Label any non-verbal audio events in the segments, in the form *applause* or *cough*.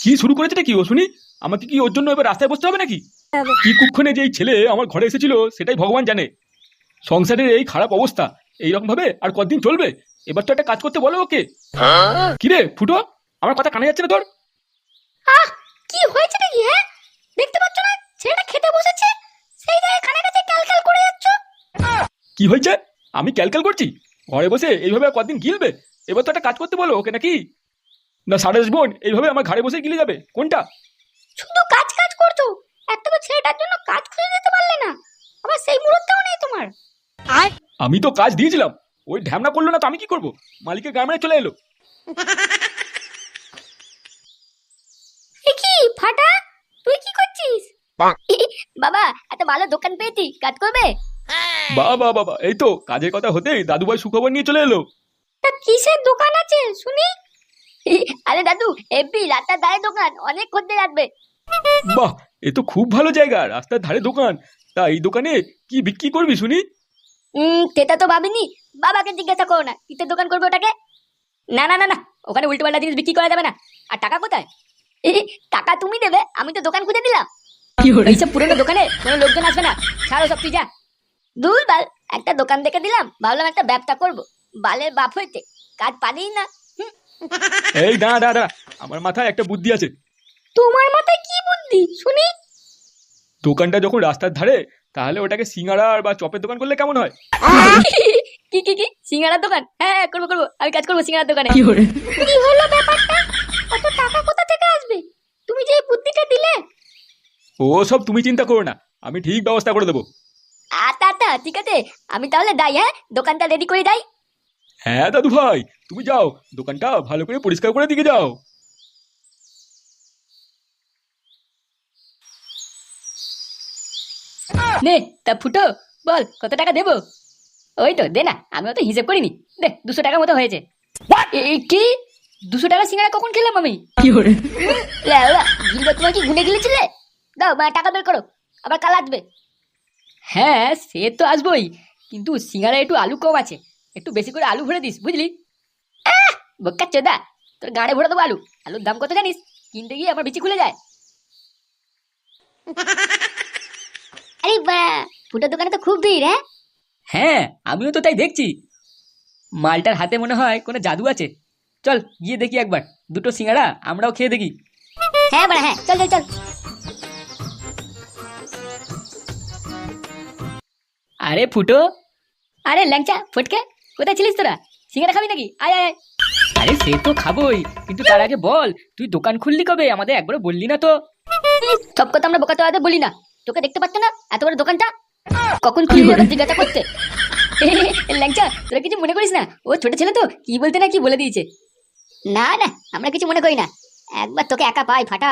কি শুরু করেছে কি ও? শুনি আমাকে কি ওর জন্য এবার রাস্তায় বসতে হবে নাকি? কি কুক্ষণে যে এই ছেলে আমার ঘরে এসেছিল সেটাই ভগবান জানে। সংসারের এই খারাপ অবস্থা এইরকম ভাবে আর কতদিন চলবে? এবার তো একটা কাজ করতে বলো ওকে। কিরে ফুটো? আমার কথা কানে যাচ্ছে না তোর? কি হয়েছে নাকি হ্যাঁ? দেখতে পাচ্ছ না? ছেলেটা খেতে বসেছে সেই জায়গায় কানে কাছে ক্যালক্যাল করে যাচ্ছ। কি হয়েছে? আমি ক্যালক্যাল করছি? ঘরে বসে এইভাবে কতদিন গিলবে? এবার তো একটা কাজ করতে বলো ওকে নাকি? না সারস বোন এইভাবে আমার ঘরে বসে গিলে যাবে? কোনটা? শুধু কাজ কাজ করছ। একটা তো ছেলেটার জন্য কাজ খুঁজে দিতে পারলে না। আবার সেই মুহূর্তেও নেই তোমার। আমি তো কাজ দিয়েছিলাম। ওই ঢ্যামনা করল না তো আমি কি করব? মালিকের গ্রামে চলে এলো। কি ফাটা তুই কি করছিস? বাবা এত ভালো দোকান পেয়েছি কাজ করবে? বাবা বাবা বাবা এই তো কাজের কথা হতেই দাদুভাই সুখবর নিয়ে চলে এলো। তা কিসের দোকান আছে শুনি? আরে দাদু এমপি রাস্তার ধারে দোকান অনেক খদ্দের আসবে। বাহ এ তো খুব ভালো জায়গা রাস্তার ধারে দোকান। তা এই দোকানে কি বিক্রি করবি শুনি? হুম সেটা তো ভাবিনি। বাবাকে জিজ্ঞাসা করো না কিসের দোকান করবে ওটাকে? না না না না ওখানে উল্টো পাল্টা জিনিস বিক্রি করা যাবে না। আর টাকা কোথায়? এ, টাকা তুমি দেবে আমি তো দোকান খুঁজে দিলাম। এইসব পুরনো দোকানে কোনো লোকজন আসবে না। ছাড়ো সব তুই যা। দূর বাল একটা দোকান দেখে দিলাম ভাবলাম একটা ব্যবসা করব। বালের বাপ হইতে কাজ পারেই না। এই দাঁড়া দাঁড়া দাঁড়া। আমার মাথায় একটা বুদ্ধি আছে। তোমার মাথায় কি বুদ্ধি? শুনি। দোকানটা যখন রাস্তার ধারে তাহলে ওটাকে সিঙ্গাড়ার বা চপের দোকান করলে কেমন হয়? কি কি কি? সিঙ্গারার দোকান? হ্যাঁ হ্যাঁ, করব করব। আমি কাজ করব সিঙ্গারার দোকানে। কি হলো? ব্যাপারটা? কত টাকা কোথা থেকে আসবে? তুমি যে এই বুদ্ধিটা দিলে। ও সব তুমি চিন্তা করো না। আমি ঠিক ব্যবস্থা করে দেবো। আচ্ছা আচ্ছা ঠিক আছে। আমি তাহলে যাই হ্যাঁ দোকানটা রেডি করে যাই হ্যাঁ দাদু ভাই তুমি যাও দোকানটা ভালো করে পরিষ্কার করে দিকে যাও। নে তা ফুটো বল কত টাকা দেবো? ওই তো দে না আমি তো হিসেব করিনি। দে দুশো টাকা মতো হয়েছে। এ- কি? দুশো টাকা সিঙ্গারা কখন খেলাম আমি? লেওড়া, গিলবা তোমার কি গুনে গিলেছিলে? দাও মা টাকা বের করো আবার কাল আসবে। হ্যাঁ সে তো আসবোই কিন্তু সিঙ্গারা একটু আলু কম আছে। একটু বেশি করে আলু ভরে দিস বুঝলি? বোকা চোদা তোর গাড়ে ভরে দেবো আলু। আলুর দাম কত জানিস? কিনতে গিয়ে আমার বিচি খুলে যায়। আরে বা ফুটোর দোকানে তো খুব ভিড় হ্যাঁ? হ্যাঁ আমিও তো তাই দেখছি। মালটার হাতে মনে হয় কোনো জাদু আছে। চল গিয়ে দেখি একবার। দুটো সিঙ্গাড়া আমরাও খেয়ে দেখি। হ্যাঁ বড় হ্যাঁ চল চল চল। আরে ফুটো। আরে ল্যাংচা ফটকে। কোথায় ছিলিস তোরা? সিঙ্গারা খাবি নাকি? আয় আয়। আরে সে তো খাবোই কিন্তু তার আগে বল তুই দোকান খুললি কবে? আমাদের একবার বললি না তো। সব কথা আমরা বোকা তোয়াদের বলি না। তোকে দেখতে পাচ্ছ না? এত বড় দোকানটা? কখন খুলবি ওরা জিজ্ঞাসা করতে? *laughs* ল্যাংচা তোরা কিছু মনে করিস না? ও ছোট ছেলে তো কি বলতে না কি বলে দিয়েছে? না না আমরা কিছু মনে করি না। একবার তোকে একা পাই ফাটা।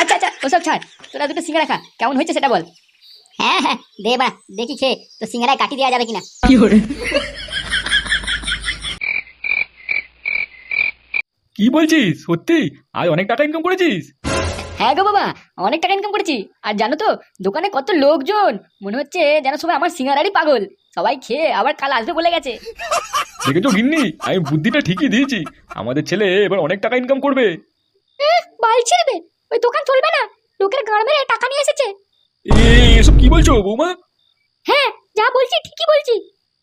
আচ্ছা আচ্ছা ওসব ছাড়। তোরা দুটো সিঙ্গারা খা। কেমন হয়েছে সেটা বল। হ্যাঁ হ্যাঁ দে বা দেখি খেয়ে তো সিঙ্গারায় কাটি দেওয়া যাবে কিনা। কি বলছিস? সত্যি? আজ অনেক টাকা ইনকাম করেছিস? হ্যাঁ গো বাবা অনেক টাকা ইনকাম করেছি। আর জানো তো দোকানে কত লোকজন। মনে হচ্ছে যেন সবাই আমার সিঙ্গারারই পাগল। সবাই খেয়ে আবার কাল আসবে বলে গেছে। দেখেছ গিন্নি? আমি বুদ্ধিটা ঠিকই দিয়েছি। আমাদের ছেলে এবার অনেক টাকা ইনকাম করবে। বাল ছিড়বে ওই দোকান চলবে না। লোকের গাড় মেরে টাকা নিয়ে এসেছে। এসব কি বলছো বৌমা? হ্যাঁ যা বলছি ঠিকই বলছি।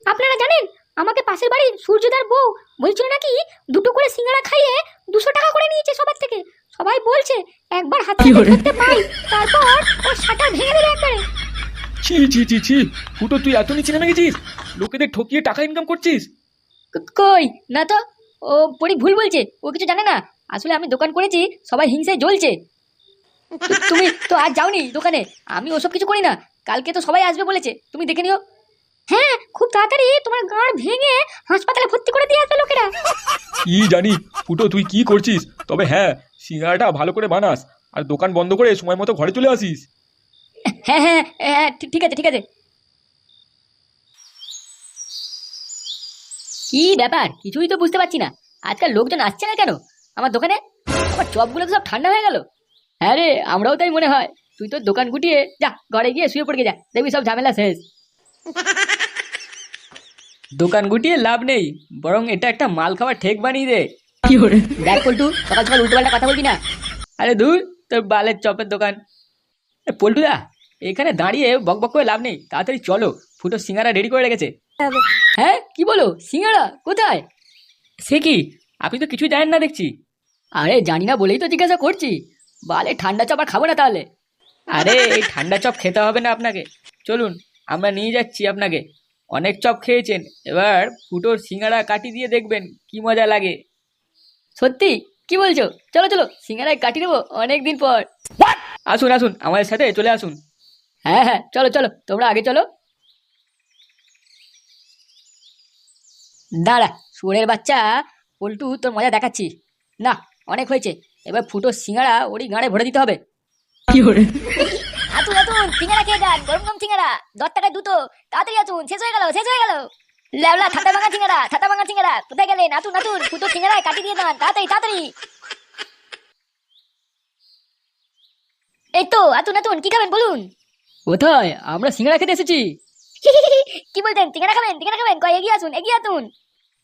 আপনারা জানেন আমাকে পাশের বাড়ির সূর্যদার বউ বলছিল নাকি দুটো করে সিঙ্গারা খাইয়ে দুশো টাকা করে নিয়েছে সবার থেকে। সবাই বলছে একবার হাতে ধরতে পাই তারপর ওর সাটা ভেঙে দেবে একবারে। ছি ছি ছি ছি ফুটো তুই এত নিচে নেমে গেছিস? লোকেদের ঠকিয়ে টাকা ইনকাম করছিস? কই? না তো ও পরি ভুল বলছে ও কিছু জানে না। আসলে আমি দোকান করেছি সবাই হিংসায় জ্বলছে। তুমি তো আজ যাওনি দোকানে? আমি ওসব কিছু করি না। কালকে তো সবাই আসবে বলেছে। তুমি দেখে নিও। হ্যাঁ খুব তাড়াতাড়ি তোমার গাঁড় ভেঙে হাসপাতালে ভর্তি করে দিয়ে আসবে লোকেরা। কি জানি ফুটো তুই কি করছিস? তবে হ্যাঁ সিঙ্গারাটা ভালো করে বানাস আর দোকান বন্ধ করে সময় মতো ঘরে চলে আসিস। হ্যাঁ হ্যাঁ হ্যাঁ ঠিক- ঠিক আছে ঠিক আছে। কি ব্যাপার? কিছুই তো বুঝতে পারছি না। আজকাল লোকজন আসছে না কেন? আমার দোকানে? আমার চপগুলো তো সব ঠান্ডা হয়ে গেল। হ্যাঁ রে আমরাও তাই মনে হয়। তুই তো দোকান গুটিয়ে যা ঘরে গিয়ে শুয়ে পড়ে যা। দেখবি সব ঝামেলা শেষ। *laughs* দোকান গুটিয়ে লাভ নেই বরং এটা একটা মাল খাওয়ার ঠেক বানিয়ে দে। *laughs* দেখ পল্টু সকাল সকাল উল্টো পাল্টা কথা বলবি না। আরে দূর তোর বালের চপের দোকান। এ, পল্টুদা এখানে দাঁড়িয়ে বক বক করে লাভ নেই। তাড়াতাড়ি চলো ফুটো সিঙ্গারা রেডি করে রেখেছে। হ্যাঁ কি বলো? সিঙ্গারা কোথায়? সে কি? আপনি তো কিছুই জানেন না দেখছি। আরে জানি না বলেই তো জিজ্ঞাসা করছি। বালে ঠান্ডা চপ আর খাব না তাহলে? আরে এই ঠান্ডা চপ খেতে হবে না আপনাকে। চলুন আমরা নিয়ে যাচ্ছি আপনাকে। অনেক চপ খেয়েছেন। এবার ফুটোর সিঙ্গারা কাটি দিয়ে দেখবেন কি মজা লাগে। সত্যি? কি বলছো? চলো চলো সিঙ্গারায় কাটি নেব অনেকদিন পর। আসুন আসুন আমাদের সাথে চলে আসুন। হ্যাঁ হ্যাঁ চলো চলো তোমরা আগে চলো। দাঁড়া সুরের বাচ্চা পল্টু তোর মজা দেখাচ্ছি। না অনেক হয়েছে। এবার ফুটো সিঙ্গারা ওরই গাঁড়ে ভরে দিতে হবে। কি করে? আতুন আতুন সিঙ্গারা খেয়ে যান গরম গরম সিঙ্গারা দশ টাকায় দুটো তাড়াতাড়ি আতুন শেষ হয়ে গেল শেষ হয়ে গেল। ল্যাবলা ছাতা ভাঙা সিঙ্গারা ছাতা ভাঙা সিঙ্গারা কোথায় গেলেন? আতুন আতুন ফুটো সিঙ্গারায় কাটি দিয়ে দেন তাড়াতাড়ি তাড়াতাড়ি। এই তো আতুন আতুন কি খাবেন বলুন? কোথায়? আমরা সিঙ্গারা খেতে এসেছি। কি বলছেন? সিঙ্গারা খাবেন সিঙ্গারা খাবেন? কয় এগিয়ে আসুন এগিয়ে আসুন।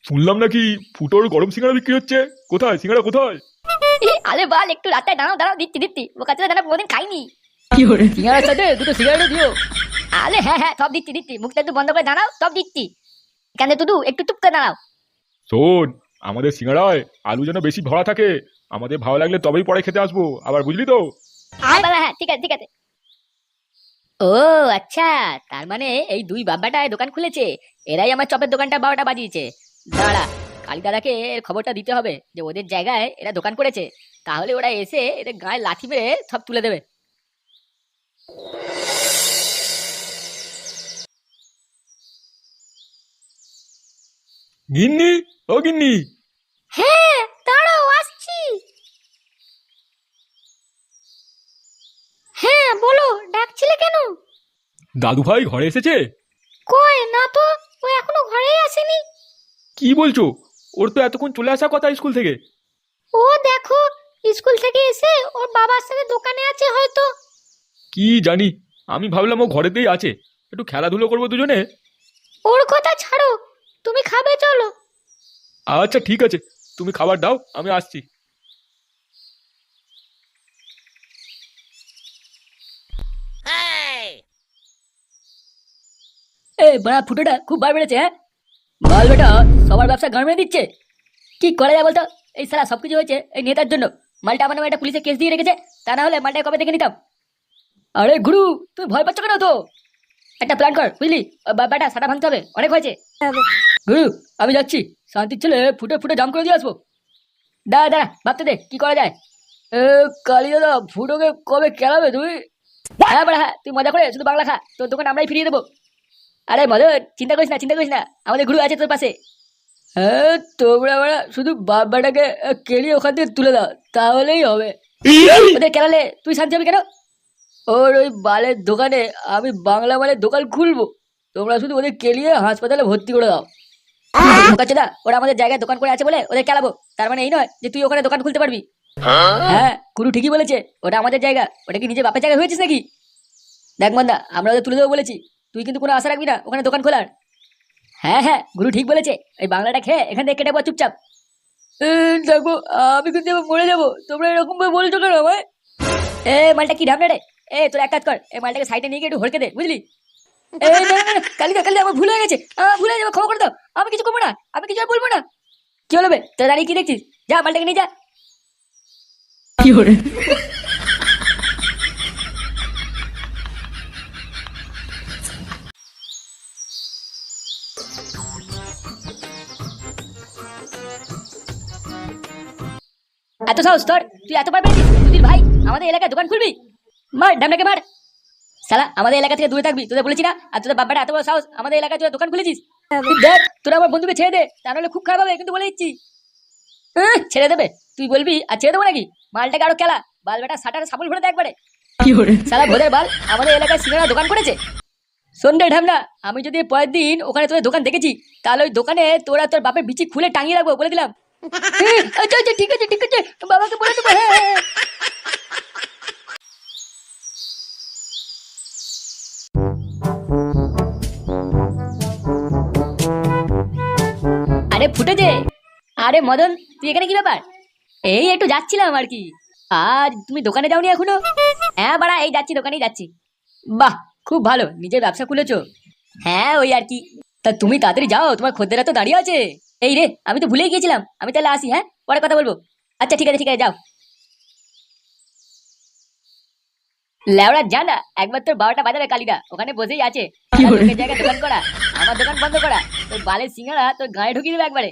শুনলাম নাকি ফুটোর গরম সিঙ্গারা বিক্রি হচ্ছে। কোথায়? সিঙ্গারা কোথায়? আরে বাল একটু রাস্তায় দাঁড়াও দাঁড়াও দিচ্ছি দিচ্ছি। ও কাছে দাঁড়া কোনোদিন খাইনি। সিঙ্গারার সাথে দুটো সিগারেটও দিও আরে হ্যাঁ হ্যাঁ সব দিচ্ছি দিচ্ছি। মুখটা একটু বন্ধ করে দাঁড়াও সব দিচ্ছি। এখানে তুদু একটু চুপ করে দাঁড়াও। শোন আমাদের সিঙ্গারায় আলু যেন বেশি ভরা থাকে আমাদের ভালো লাগলে তবেই পরে খেতে আসব আবার বুঝলি তো? হ্যাঁ হ্যাঁ ঠিক আছে ঠিক আছে। ও আচ্ছা তার মানে এই দুই বাবাটায় দোকান খুলেছে এরাই আমার চপের দোকানটা বারোটা বাজিয়েছে। দাঁড়া কালী দাদাকে এর খবরটা দিতে হবে যে ওদের জায়গায় এরা দোকান করেছে। তাহলে ওরা এসে এদের গায়ে লাঠি মেরে সব তুলে দেবে। গিন্নি ও গিন্নি। হ্যাঁ দাঁড়াও আসছি। হ্যাঁ বলো ডাকছিলে কেন? দাদু ভাই ঘরে এসেছে? কই না তো ও এখনও ঘরেই আসেনি। কি বলছো? ওর তো এতক্ষণ চলে আসার কথা স্কুল থেকে। ও দেখো স্কুল থেকে এসে ওর বাবার সাথে দোকানে আছে হয়তো। কি জানি আমি ভাবলাম ও ঘরেতেই আছে। একটু খেলাধুলো করব দুজনে? ওর কথা ছাড়ো তুমি খাবে চলো। আচ্ছা ঠিক আছে। তুমি খাবার দাও আমি আসছি। এ বড়া ফুটোটা খুব বার বেড়েছে হ্যাঁ? বল বেটা, সবার ব্যবসা মেরে দিচ্ছে। কি করা যায় বলতো? এই সারা সবকিছু হয়েছে এই নেতার জন্য। মালটা আমার নামে একটা পুলিশে কেস দিয়ে রেখেছে, তা না হলে মালটা কবে দেখে নিতাম? আরে গুরু, তুই ভয় পাচ্ছ কেন তো? একটা প্ল্যান কর, বুঝলি? বেটা, সাটা ভাঙতে হবে, অনেক হয়েছে। গুরু, আমি যাচ্ছি। শান্তির ছেলে ফুটে ফুটে জাম করে দিয়ে আসব। দাঁড়া দাঁড়া, ভাবতে দে, কি করা যায়? এ, কালী দাদা, ফুটোকে কবে খেলাবে তুই? হ্যাঁ বড়া হ্যাঁ তুই মজা করে শুধু বাংলা খা, তোর দোকান আমরাই ফিরিয়ে দেবো। আরে মদন চিন্তা করিস না চিন্তা করিস না। আমাদের গুরু আছে তোর পাশে। হ্যাঁ তোমরা বড়া শুধু বাবাটাকে কেড়ে ওখান থেকে তুলে দাও তাহলেই হবে। ওদের কেরালে তুই শান্তি হবে কেন? ওর ওই বালের দোকানে আমি বাংলা মালের দোকান খুলবো। তোমরা শুধু ওদের কেলিয়ে হাসপাতালে ভর্তি করে দাও। দা ওরা আমাদের জায়গায় দোকান করে আছে বলে ওদের কেলাবো। তার মানে এই নয় যে তুই ওখানে দোকান খুলতে পারবি। হ্যাঁ গুরু ঠিকই বলেছে ওটা আমাদের জায়গা। ওটা কি নিজে বাপের জায়গায় হয়েছিস নাকি? দেখ মন্দা আমরা ওদের তুলে দেবো বলেছি। তুই কিন্তু কোনো আশা রাখবি না, ওখানে দোকান খোলার। হ্যাঁ হ্যাঁ গুরু ঠিক বলেছে। ওই বাংলাটা খেয়ে এখান থেকে কেটে চুপচাপ। দেখো, আমি কিন্তু মরে যাব। তোমরা এরকম ভাবে বলছো কেন আমায়? এ, মালটা কি ঢাবনা রে? এ, তোর এক কাজ কর, এই মালটাকে সাইডে নিয়ে গিয়ে একটু হড়কে দে, বুঝলি? কালিদা কালিদা আমার ভুল হয়ে গেছে। ভুল হয়ে যাবে করে দাও। আমি কিছু করব না, আমি কিছু আর বলব না। কি হলো বে? তোর দাঁড়িয়ে কি দেখছিস? যা, মালটাকে নিয়ে যা। এত সাহস তোর? তুই এত পেয়েছিস তুই ভাই আমাদের এলাকায় দোকান খুলবি? মার ডামনাকে মার। সালা আমাদের এলাকা থেকে দূরে থাকবি তোদের বলেছি না? আর তোদের বাবাটা এত বড় সাহস আমাদের এলাকায় তুই দোকান খুলেছিস? দেখ তোরা আমার বন্ধুকে ছেড়ে দে তা নাহলে খুব খারাপ হবে কিন্তু বলে দিচ্ছি। ছেড়ে দেবে। তুই বলবি আর ছেড়ে দেবো নাকি? মালটাকে আরও খেলা। বাল বেটা সাটার সাবল ভরে দে একবারে। সালা ভোদের বাল আমাদের এলাকায় সিনেমা দোকান করেছে। সন্ধ্যে ঢামনা আমি যদি পরের দিন ওখানে তোদের দোকান দেখেছি তাহলে ওই দোকানে তোরা তোর বাপের বিচি খুলে টাঙিয়ে রাখব বলে দিলাম। আচ্ছা আচ্ছা ঠিক আছে ঠিক আছে। বাবাকে বলে দেবো হ্যাঁ হ্যাঁ, হ্যাঁ। আরে ফুটে যে আরে মদন তুই এখানে কি ব্যাপার? এই একটু যাচ্ছিলাম আর কি। আর তুমি দোকানে যাওনি এখনও? হ্যাঁ বাড়া এই যাচ্ছি দোকানেই যাচ্ছি। বাহ খুব ভালো নিজের ব্যবসা খুলেছো। হ্যাঁ ওই আর কি। তা তুমি তাড়াতাড়ি যাও তোমার খদ্দেরা তো দাঁড়িয়ে আছে। এই রে আমি তো ভুলেই গিয়েছিলাম। আমি তাহলে আসি হ্যাঁ? পরে কথা বলব। আচ্ছা ঠিক আছে ঠিক আছে যাও। লেওড়া জানা একবার তোর বারোটা বাজারে কালিদা। ওখানে বসেই আছে। জায়গায় দোকান করা। আমার দোকান বন্ধ করা। তোর বালের সিঙ্গারা তোর গায়ে ঢুকিয়ে দেবে একবারে।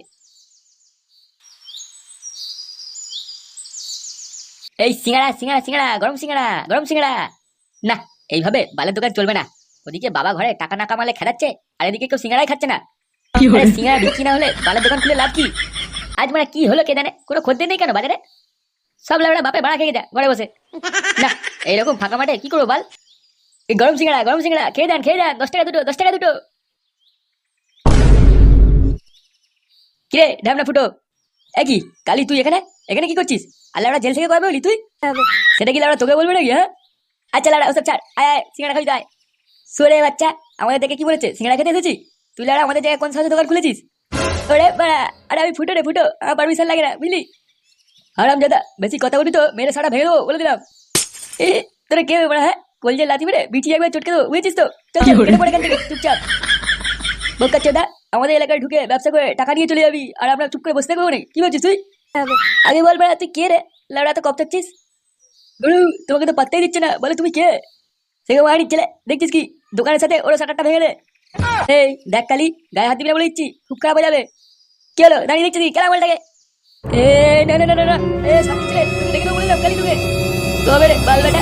এই সিঙ্গাড়া সিঙ্গাড়া সিঙ্গাড়া গরম সিঙ্গাড়া গরম সিঙ্গাড়া না এইভাবে বালের দোকান চলবে না। ওদিকে বাবা ঘরে টাকা না কামালে খেলাচ্ছে আর এদিকে কেউ সিঙ্গারাই খাচ্ছে না। আরে সিঙ্গাড়া বিক্রি না হলে বালের দোকান খুলে লাভ কি? আজ মানে কি হলো কে জানে কোনো খদ্দের নেই কেন বাজারে? সব লেবড়া বাপে ভাড়া খেয়ে যায় ঘরে বসে। না, এইরকম ফাঁকা মাঠে কি করব বল? এই গরম সিঙ্গাড়া গরম সিঙ্গাড়া খেয়ে দেন খেয়ে দেন, দশ টাকা দুটো, দশ টাকা দুটো। কিরে ঢামনা ফুটো? একই কালি তুই এখানে? এখানে কি করছিস? আল্লাহ জেল থেকে কবে বলি তুই? সেটা কি লাউড়া তোকে বলবে নাকি হ্যাঁ? আচ্ছা লাউড়া ওসব ছাড়, আয় আয় সিঙ্গাড়া খাবি, তো আয়। সোরে বাচ্চা, আমাদের দেখে কি বলেছে? সিঙ্গাড়া খেতে এসেছি তুই লাউড়া আমাদের জায়গায় কোন সাথে দোকান খুলেছিস? ওরে বাড়া আরে আমি ফুটো রে ফুটো। আমার পারমিশন লাগে না বুঝলি? হারাম দাদা বেশি কথা বলি তো মেরে সারা ভেঙে দেবো বলে দিলাম। এ তোরা কে বড়া হ্যাঁ? কলজে লাথি মেরে বিটি একবার চটকে দেবো বুঝেছিস তো? চল চল পড়ে এখান থেকে চুপচাপ। বোকা চোদা আমাদের এলাকায় ঢুকে ব্যবসা করে টাকা নিয়ে চলে যাবি আর আমরা চুপ করে বসে থাকব না কি বলছিস তুই? আগে বল বেড়া তুই কে রে? লাউড়া তো কপ থাকছিস? গুরু তোমাকে তো পাত্তাই দিচ্ছে না বলে তুমি কে? সেকে বাড়ির ছেলে। দেখছিস কি? দোকানের সাথে ওরা শাটারটা ভেঙে এই দেখ কালি গায়ে হাত দিবি না বলে দিচ্ছি খুব খারাপ হয়ে যাবে কি হলো দাঁড়িয়ে দেখছি কেন বলটাকে এ না না না না এ সব ছেলে দেখে দেবো বলে দিলাম কালি তোকে তবে রে বাল বেটা